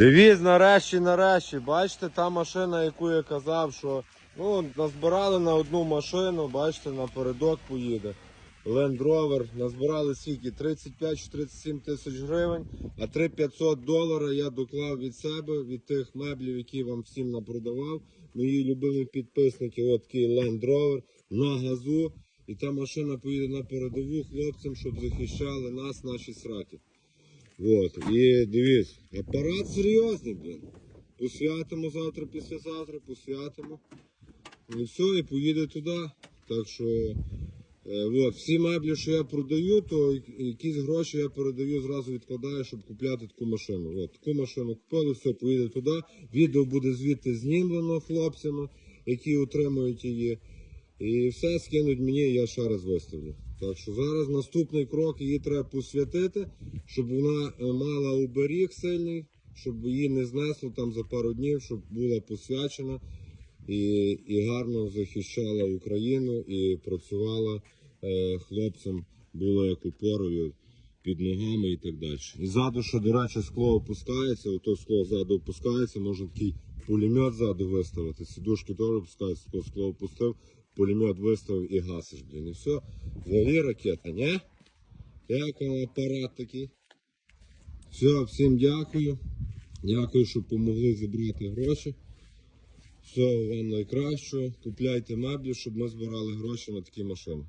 Дивіз, нарешті, нарешті. Бачите, та машина, яку я казав, що ну, назбирали на одну машину, бачите, напередок поїде. Land Rover назбирали скільки? 35 чи 37 тисяч гривень, а 3500 доларів я доклав від себе, від тих меблів, які вам всім напродавав. Мої любимі підписники, от такий Land Rover на газу. І та машина поїде на передову хлопцям, щоб захищали нас, наші сраки. Вот. І дивіться, апарат серйозний, блін. Посвятимо завтра, післязавтра, посвятимо. І все, і поїде туди. Так що е, от, всі меблі, що я продаю, то якісь гроші я передаю, зразу відкладаю, щоб купляти таку машину. От, таку машину купили, все, поїде туди. Відео буде звідти знімлено хлопцями, які отримують її. І все скинуть мені, я ще раз виставлю. Так що зараз наступний крок її треба посвятити, щоб вона е, мала оберіг сильний, щоб її не знесло там за пару днів, щоб була посвячена і, і гарно захищала Україну і працювала е, хлопцям, була як опорою під ногами і так далі. І ззаду, що, до речі, скло опускається, ото скло ззаду опускається, можна такий пулемет ззаду виставити. Сідушки теж опускаються, скло, опустив, пулемет виставив і гасиш, блін. І все. Взагалі ракета? Як вам апарат такий? Все, всім дякую. Дякую, що допомогли зібрати гроші. Всього вам найкращого. Купляйте меблі, щоб ми збирали гроші на такі машини.